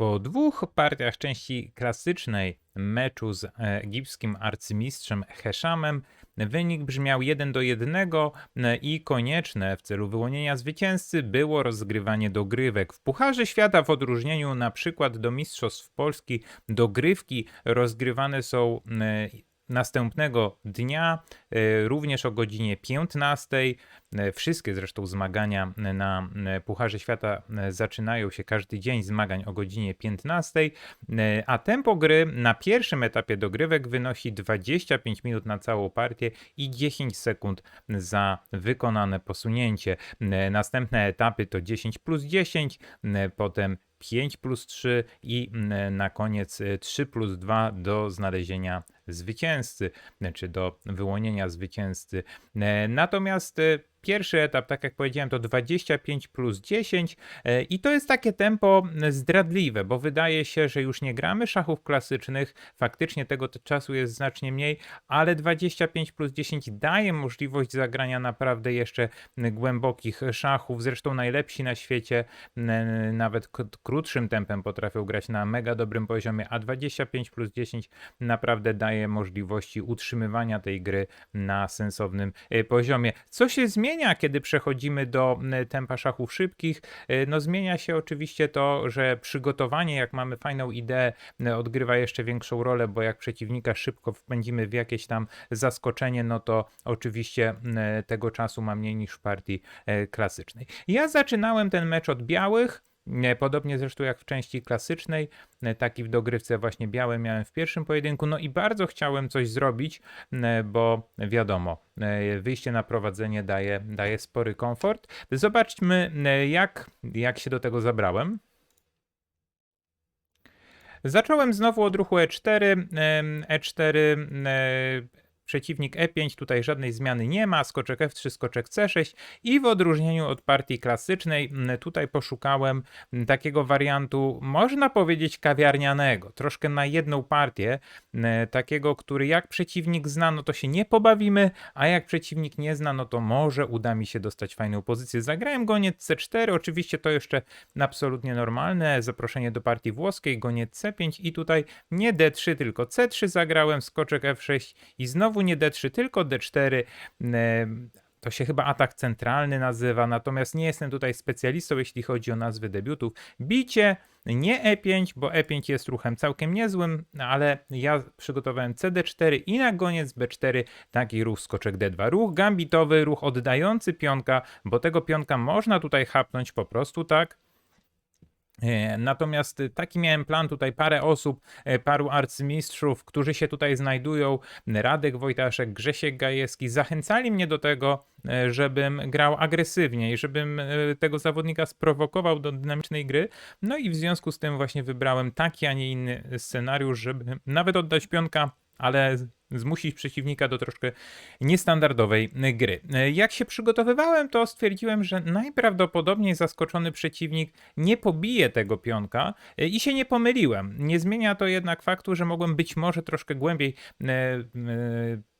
Po dwóch partiach części klasycznej meczu z e, egipskim arcymistrzem Heszamem wynik brzmiał 1 do 1 e, i konieczne w celu wyłonienia zwycięzcy było rozgrywanie dogrywek. W Pucharze Świata w odróżnieniu na przykład do Mistrzostw Polski dogrywki rozgrywane są e, następnego dnia, e, również o godzinie 15. E, Wszystkie zresztą zmagania na e, Pucharze Świata zaczynają się każdy dzień zmagań o godzinie 15, e, a tempo gry na pierwszym etapie dogrywek wynosi 25 minut na całą partię i 10 sekund za wykonane posunięcie. Następne etapy to 10 plus 10, e, potem 5 plus 3 i na koniec y, 3 plus 2 do znalezienia zwycięzcy, czy do wyłonienia zwycięzcy. E, Natomiast y, pierwszy etap, tak jak powiedziałem, to 25 plus 10 e, i to jest takie tempo zdradliwe, bo wydaje się, że już nie gramy szachów klasycznych, faktycznie tego czasu jest znacznie mniej, ale 25 plus 10 daje możliwość zagrania naprawdę jeszcze głębokich szachów. Zresztą najlepsi na świecie nawet krótszym tempem potrafią grać na mega dobrym poziomie, a 25 plus 10 naprawdę daje możliwości utrzymywania tej gry na sensownym e, poziomie. Co się zmienia, kiedy przechodzimy do tempa szachów szybkich? E, No zmienia się oczywiście to, że przygotowanie, jak mamy fajną ideę, odgrywa jeszcze większą rolę, bo jak przeciwnika szybko wpędzimy w jakieś tam zaskoczenie, no to oczywiście tego czasu ma mniej niż w partii e, klasycznej. Ja zaczynałem ten mecz od białych, Podobnie zresztą jak w części klasycznej, e, taki w dogrywce właśnie białe miałem w pierwszym pojedynku. No i bardzo chciałem coś zrobić, e, bo wiadomo, e, wyjście na prowadzenie daje, daje spory komfort. Zobaczmy, e, jak, jak się do tego zabrałem. Zacząłem znowu od ruchu E4. em, E4, e, przeciwnik E5, tutaj żadnej zmiany nie ma. Skoczek F3, skoczek C6 i w odróżnieniu od partii klasycznej, tutaj poszukałem takiego wariantu, można powiedzieć kawiarnianego, troszkę na jedną partię, takiego, który jak przeciwnik zna, no to się nie pobawimy, a jak przeciwnik nie zna, no to może uda mi się dostać fajną pozycję. Zagrałem goniec C4, oczywiście to jeszcze absolutnie normalne, zaproszenie do partii włoskiej, goniec C5 i tutaj nie D3, tylko C3 zagrałem, skoczek F6 i znowu nie D3, tylko D4. em, To się chyba atak centralny nazywa, natomiast nie jestem tutaj specjalistą, jeśli chodzi o nazwy debiutów. Bicie, nie E5, bo E5 jest ruchem całkiem niezłym, ale ja przygotowałem CD4 i na koniec B4 taki ruch skoczek D2. Ruch gambitowy, ruch oddający pionka, bo tego pionka można tutaj chapnąć po prostu tak. E, Natomiast y, taki miałem plan, tutaj parę osób, e, paru arcymistrzów, którzy się tutaj znajdują, Radek Wojtaszek, Grzesiek Gajewski, zachęcali mnie do tego, e, żebym grał agresywniej, żebym tego zawodnika sprowokował do dynamicznej gry. No i w związku z tym właśnie wybrałem taki, a nie inny scenariusz, żeby nawet oddać pionka, ale zmusić przeciwnika do troszkę niestandardowej gry. Jak się przygotowywałem, to stwierdziłem, że najprawdopodobniej zaskoczony przeciwnik nie pobije tego pionka i się nie pomyliłem. Nie zmienia to jednak faktu, że mogłem być może troszkę głębiej e, e,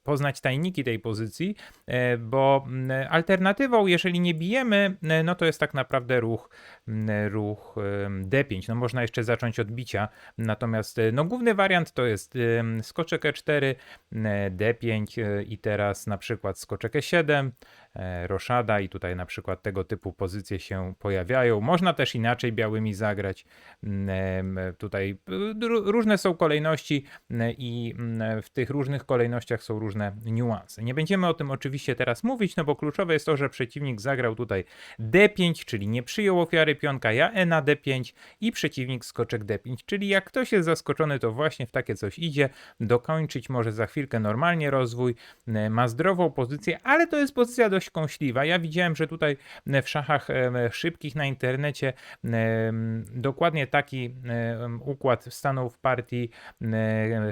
poznać tajniki tej pozycji, e, bo m, alternatywą, jeżeli nie bijemy, e, no to jest tak naprawdę ruch, m, ruch em, D5. No można jeszcze zacząć od bicia, natomiast e, no główny wariant to jest skoczek E4, m, D5 e, i teraz na przykład skoczek E7, e, roszada i tutaj na przykład tego typu pozycje się pojawiają. Można też inaczej białymi zagrać. Mm, Tutaj y, ró- różne są kolejności mm, i mm, w tych różnych kolejnościach są różne niuanse. Nie będziemy o tym oczywiście teraz mówić, no bo kluczowe jest to, że przeciwnik zagrał tutaj D5, czyli nie przyjął ofiary pionka, ja E na D5 i przeciwnik skoczek D5, czyli jak ktoś jest zaskoczony, to właśnie w takie coś idzie, dokończyć może za chwilkę normalnie rozwój, m, ma zdrową pozycję, ale to jest pozycja dość kąśliwa. Ja widziałem, że tutaj m, w szachach em, szybkich na internecie em, dokładnie taki układ stanął w partii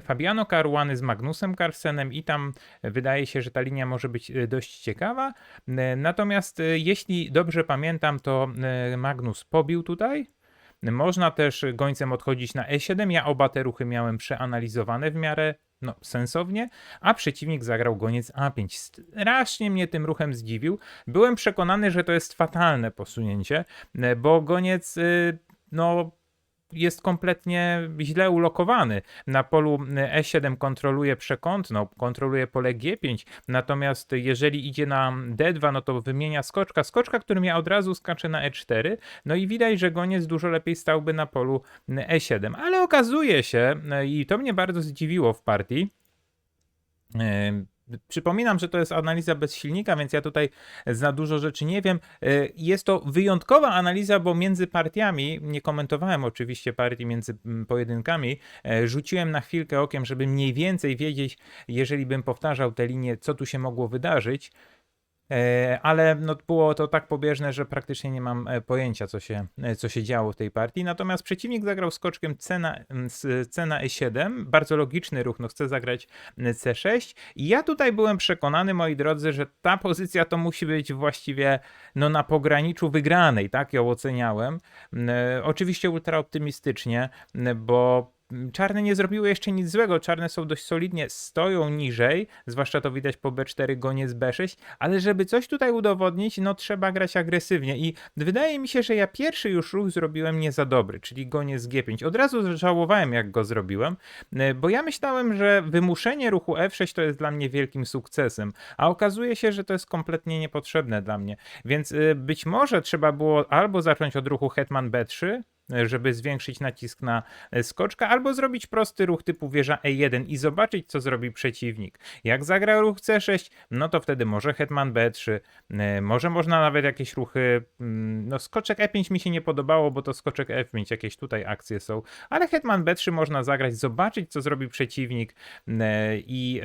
Fabiano Caruany z Magnusem Carlsenem i tam wydaje się, że ta linia może być e, dość ciekawa. E, Natomiast e, jeśli dobrze pamiętam, to e, Magnus pobił tutaj. Można też gońcem odchodzić na E7. Ja oba te ruchy miałem przeanalizowane w miarę no, sensownie, a przeciwnik zagrał goniec A5. Strasznie mnie tym ruchem zdziwił. Byłem przekonany, że to jest fatalne posunięcie, bo goniec, y, no, jest kompletnie źle ulokowany. Na polu E7 kontroluje przekątną, kontroluje pole G5, natomiast jeżeli idzie na D2, no to wymienia skoczka, skoczka, którym ja od razu skaczę na E4, no i widać, że goniec dużo lepiej stałby na polu E7, ale okazuje się, i to mnie bardzo zdziwiło w partii, Yy, Przypominam, że to jest analiza bez silnika, więc ja tutaj za dużo rzeczy nie wiem. Yy, Jest to wyjątkowa analiza, bo między partiami, nie komentowałem oczywiście partii między mm, pojedynkami, yy, rzuciłem na chwilkę okiem, żeby mniej więcej wiedzieć, jeżeli bym powtarzał te linie, co tu się mogło wydarzyć. E, ale no, było to tak pobieżne, że praktycznie nie mam e, pojęcia, co się, e, co się działo w tej partii. Natomiast przeciwnik zagrał skoczkiem C na, m, z- C na E7, bardzo logiczny ruch, no chce zagrać m, C6 i ja tutaj byłem przekonany, moi drodzy, że ta pozycja to musi być właściwie no, na pograniczu wygranej, tak ją oceniałem. Oczywiście ultra optymistycznie, bo Czarne nie zrobiły jeszcze nic złego. Czarne są dość solidnie, stoją niżej, zwłaszcza to widać po B4, goniec B6, ale żeby coś tutaj udowodnić, no trzeba grać agresywnie. I wydaje mi się, że ja pierwszy już ruch zrobiłem nie za dobry, czyli goniec G5. Od razu żałowałem, jak go zrobiłem, e, bo ja myślałem, że wymuszenie ruchu F6 to jest dla mnie wielkim sukcesem, a okazuje się, że to jest kompletnie niepotrzebne dla mnie. Więc e, być może trzeba było albo zacząć od ruchu Hetman B3, żeby zwiększyć nacisk na e, skoczka, albo zrobić prosty ruch typu wieża E1 i zobaczyć, co zrobi przeciwnik. Jak zagra ruch C6, no to wtedy może hetman B3, e, może można nawet jakieś ruchy, mm, no skoczek E5 mi się nie podobało, bo to skoczek F5, jakieś tutaj akcje są, ale hetman B3 można zagrać, zobaczyć, co zrobi przeciwnik e, i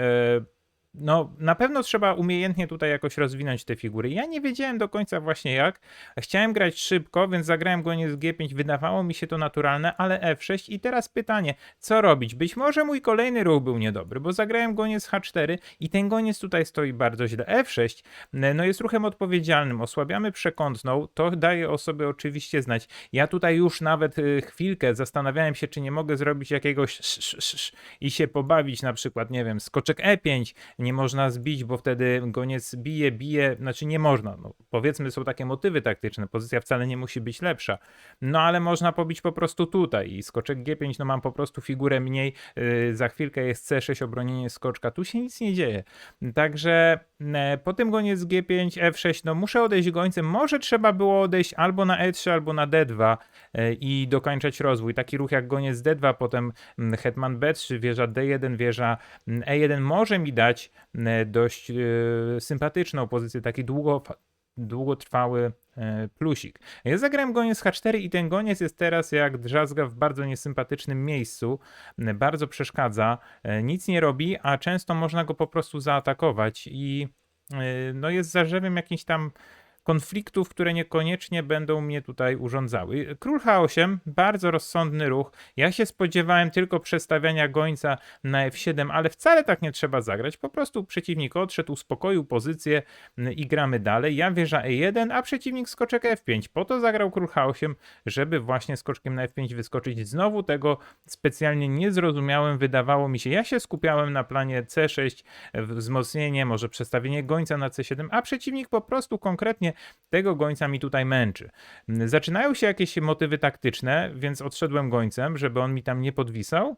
no, na pewno trzeba umiejętnie tutaj jakoś rozwinąć te figury. Ja nie wiedziałem do końca właśnie jak. Chciałem grać szybko, więc zagrałem goniec G5. Wydawało mi się to naturalne, ale F6. I teraz pytanie, co robić? Być może mój kolejny ruch był niedobry, bo zagrałem goniec H4 i ten goniec tutaj stoi bardzo źle. F6 no jest ruchem odpowiedzialnym. Osłabiamy przekątną. To daje o sobie oczywiście znać. Ja tutaj już nawet y, chwilkę zastanawiałem się, czy nie mogę zrobić jakiegoś sz, sz, sz, sz i się pobawić na przykład, nie wiem, skoczek E5 nie można zbić, bo wtedy goniec bije, bije, znaczy nie można. No, powiedzmy, są takie motywy taktyczne, pozycja wcale nie musi być lepsza. No ale można pobić po prostu tutaj i skoczek G5, no mam po prostu figurę mniej, yy, za chwilkę jest C6, obronienie skoczka, tu się nic nie dzieje. Także e, po tym goniec G5, F6, no muszę odejść gońcem, może trzeba było odejść albo na E3, albo na D2 e, i dokończać rozwój. Taki ruch jak goniec D2, potem mm, hetman B3, wieża D1, wieża mm, E1 może mi dać dość e, sympatyczną pozycję, taki długo, długotrwały e, plusik. Ja zagrałem goniec H4 i ten goniec jest teraz jak drzazga w bardzo niesympatycznym miejscu, bardzo przeszkadza, e, nic nie robi, a często można go po prostu zaatakować i e, no jest zarzewiem jakiś tam konfliktów, które niekoniecznie będą mnie tutaj urządzały. Król H8, bardzo rozsądny ruch. Ja się spodziewałem tylko przestawiania gońca na F7, ale wcale tak nie trzeba zagrać. Po prostu przeciwnik odszedł, uspokoił pozycję mm, i gramy dalej. Ja wieża E1, a przeciwnik skoczek F5. Po to zagrał król H8, żeby właśnie skoczkiem na F5 wyskoczyć. Znowu tego specjalnie nie zrozumiałem, wydawało mi się. Ja się skupiałem na planie C6, wzmocnienie, może przestawienie gońca na C7, a przeciwnik po prostu konkretnie tego gońca mi tutaj męczy. Zaczynają się jakieś motywy taktyczne, więc odszedłem gońcem, żeby on mi tam nie podwisał.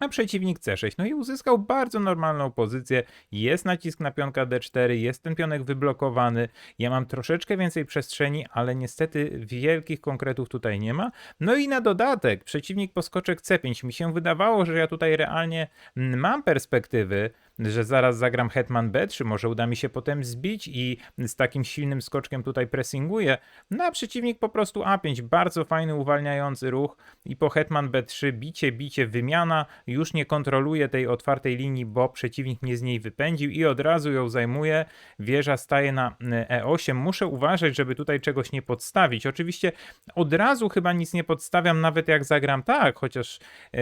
A przeciwnik C6, no i uzyskał bardzo normalną pozycję. Jest nacisk na pionka D4, jest ten pionek wyblokowany. Ja mam troszeczkę więcej przestrzeni, ale niestety wielkich konkretów tutaj nie ma. No i na dodatek, przeciwnik poskoczek C5. Mi się wydawało, że ja tutaj realnie mm, mam perspektywy, że zaraz zagram hetman B3, może uda mi się potem zbić i z takim silnym skoczkiem tutaj pressinguję. No a przeciwnik po prostu A5, bardzo fajny uwalniający ruch i po hetman B3 bicie, bicie, wymiana, już nie kontroluje tej otwartej linii, bo przeciwnik mnie z niej wypędził i od razu ją zajmuje. Wieża staje na E8. Muszę uważać, żeby tutaj czegoś nie podstawić. Oczywiście od razu chyba nic nie podstawiam, nawet jak zagram tak, chociaż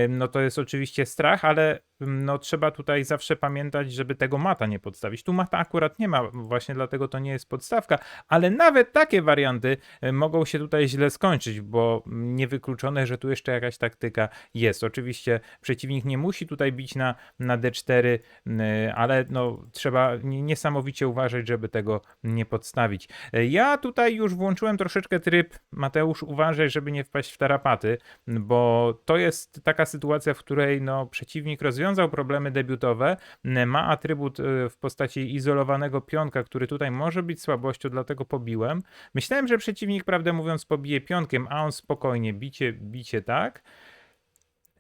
no to jest oczywiście strach, ale no trzeba tutaj zawsze pamiętać, żeby tego mata nie podstawić. Tu mata akurat nie ma, właśnie dlatego to nie jest podstawka, ale nawet takie warianty e, mogą się tutaj źle skończyć, bo niewykluczone, że tu jeszcze jakaś taktyka jest. Oczywiście przeciwnik nie musi tutaj bić na, na D4, e, ale no trzeba nie- niesamowicie uważać, żeby tego nie podstawić. E, Ja tutaj już włączyłem troszeczkę tryb, Mateusz, uważaj, żeby nie wpaść w tarapaty, bo to jest taka sytuacja, w której no, przeciwnik rozwiązał problemy debiutowe, ma atrybut y, w postaci izolowanego pionka, który tutaj może być słabością, dlatego pobiłem. Myślałem, że przeciwnik, prawdę mówiąc, pobije pionkiem, a on spokojnie, bicie, bicie tak.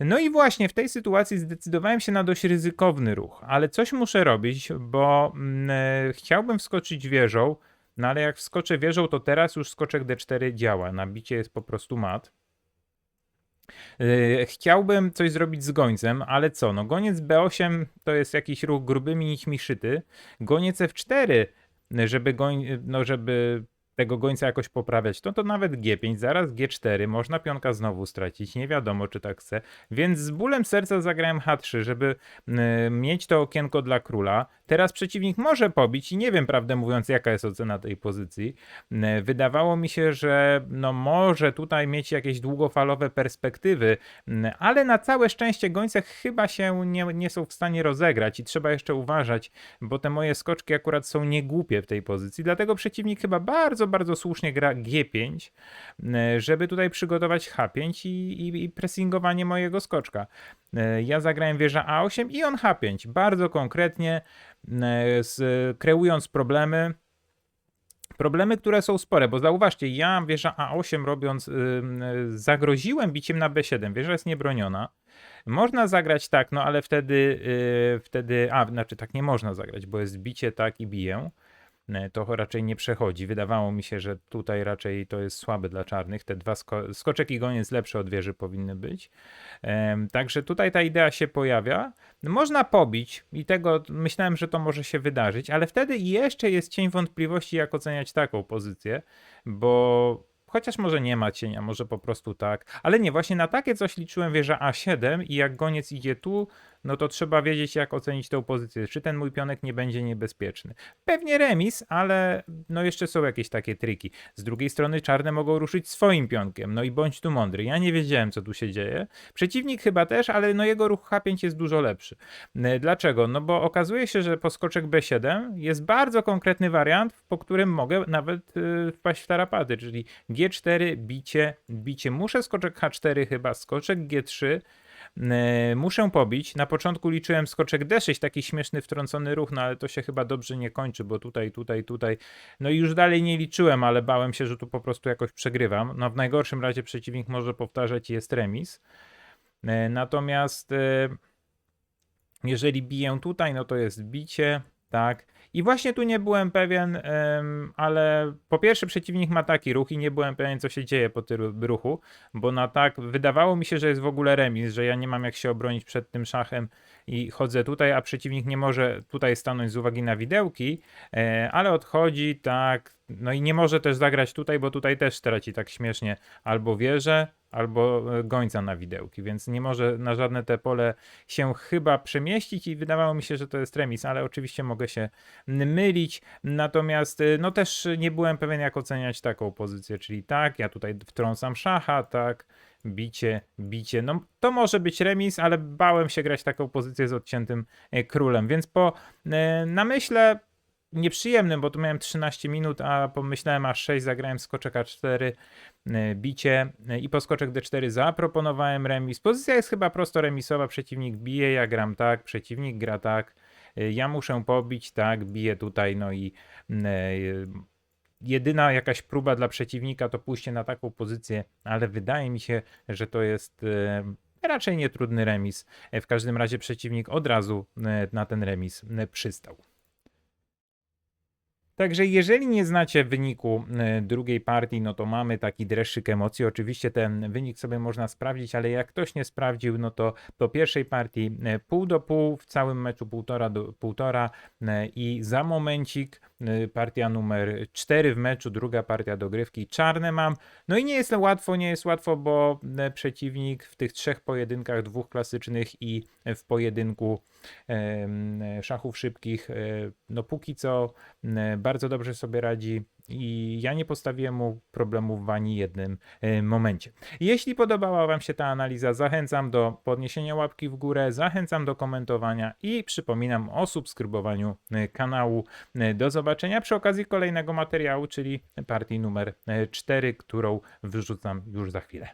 No i właśnie w tej sytuacji zdecydowałem się na dość ryzykowny ruch, ale coś muszę robić, bo chciałbym wskoczyć wieżą, no ale jak wskoczę wieżą, to teraz już skoczek D4 działa. Nabicie jest po prostu mat. Yy, Chciałbym coś zrobić z gońcem, ale co? No goniec B8 to jest jakiś ruch grubymi nićmi szyty. Goniec F4, żeby, goń, no żeby tego gońca jakoś poprawiać, to to nawet G5, zaraz G4, można pionka znowu stracić, nie wiadomo czy tak chce. Więc z bólem serca zagrałem H3, żeby yy, mieć to okienko dla króla. Teraz przeciwnik może pobić i nie wiem, prawdę mówiąc, jaka jest ocena tej pozycji. Wydawało mi się, że no może tutaj mieć jakieś długofalowe perspektywy, ale na całe szczęście gońce chyba się nie, nie są w stanie rozegrać i trzeba jeszcze uważać, bo te moje skoczki akurat są niegłupie w tej pozycji, dlatego przeciwnik chyba bardzo, bardzo słusznie gra G5, mm, żeby tutaj przygotować H5 i, i, i pressingowanie mojego skoczka. Ja zagrałem wieża A8 i on H5, bardzo konkretnie, z, kreując problemy, Problemy, które są spore, bo zauważcie, ja wieża A8 robiąc, ym, y, zagroziłem biciem na B7. Wieża jest niebroniona. Można zagrać tak, no ale wtedy, y, wtedy, a znaczy tak nie można zagrać, bo jest bicie tak i biję. To raczej nie przechodzi. Wydawało mi się, że tutaj raczej to jest słabe dla czarnych. Te dwa sko- skoczek i goniec lepsze od wieży powinny być. Także tutaj ta idea się pojawia. Można pobić i tego myślałem, że to może się wydarzyć, ale wtedy jeszcze jest cień wątpliwości, jak oceniać taką pozycję, bo chociaż może nie ma cienia, może po prostu tak, ale nie, właśnie na takie coś liczyłem wieża A7 i jak goniec idzie tu, no to trzeba wiedzieć, jak ocenić tę pozycję, czy ten mój pionek nie będzie niebezpieczny. Pewnie remis, ale no jeszcze są jakieś takie triki. Z drugiej strony czarne mogą ruszyć swoim pionkiem, no i bądź tu mądry. Ja nie wiedziałem, co tu się dzieje. Przeciwnik chyba też, ale no jego ruch H5 jest dużo lepszy. Dlaczego? No bo okazuje się, że poskoczek B7 jest bardzo konkretny wariant, po którym mogę nawet y, wpaść w tarapaty, czyli G4, bicie, bicie. Muszę skoczek H4 chyba, skoczek G3, E, Muszę pobić. Na początku liczyłem skoczek D6, taki śmieszny wtrącony ruch, no ale to się chyba dobrze nie kończy, bo tutaj, tutaj, tutaj. No i już dalej nie liczyłem, ale bałem się, że tu po prostu jakoś przegrywam. No w najgorszym razie przeciwnik może powtarzać i jest remis. E, Natomiast e, jeżeli biję tutaj, no to jest bicie, tak. I właśnie tu nie byłem pewien, ale po pierwsze przeciwnik ma taki ruch i nie byłem pewien, co się dzieje po tym ruchu, bo na tak wydawało mi się, że jest w ogóle remis, że ja nie mam jak się obronić przed tym szachem i chodzę tutaj, a przeciwnik nie może tutaj stanąć z uwagi na widełki, e, ale odchodzi tak, no i nie może też zagrać tutaj, bo tutaj też straci tak śmiesznie albo wieżę, albo e, gońca na widełki, więc nie może na żadne te pole się chyba przemieścić i wydawało mi się, że to jest remis, ale oczywiście mogę się mylić. Natomiast y, no też nie byłem pewien, jak oceniać taką pozycję, czyli tak, ja tutaj wtrącam szacha, tak, bicie, bicie. No to może być remis, ale bałem się grać taką pozycję z odciętym e, królem, więc po e, namyśle nieprzyjemnym, bo tu miałem 13 minut, a pomyślałem aż 6, zagrałem skoczek A4, e, bicie e, i po skoczek D4 zaproponowałem remis. Pozycja jest chyba prosto remisowa, przeciwnik bije, ja gram tak, przeciwnik gra tak, e, ja muszę pobić, tak, biję tutaj, no i mm, jedyna jakaś próba dla przeciwnika to pójście na taką pozycję, ale wydaje mi się, że to jest raczej nietrudny remis. W każdym razie przeciwnik od razu na ten remis przystał. Także jeżeli nie znacie wyniku e, drugiej partii, no to mamy taki dreszczyk emocji. Oczywiście ten wynik sobie można sprawdzić, ale jak ktoś nie sprawdził, no to po pierwszej partii e, pół do pół, w całym meczu półtora do półtora e, i za momencik partia numer 4 w meczu, druga partia dogrywki, czarne mam. No i nie jest łatwo, nie jest łatwo, bo e, przeciwnik w tych trzech pojedynkach, dwóch klasycznych i w pojedynku em, szachów szybkich, e, no póki co e, bardzo dobrze sobie radzi i ja nie postawiłem mu problemów w ani jednym e, momencie. Jeśli podobała Wam się ta analiza, zachęcam do podniesienia łapki w górę, zachęcam do komentowania i przypominam o subskrybowaniu e, kanału. E, Do zobaczenia przy okazji kolejnego materiału, czyli partii numer 4, którą wrzucam już za chwilę.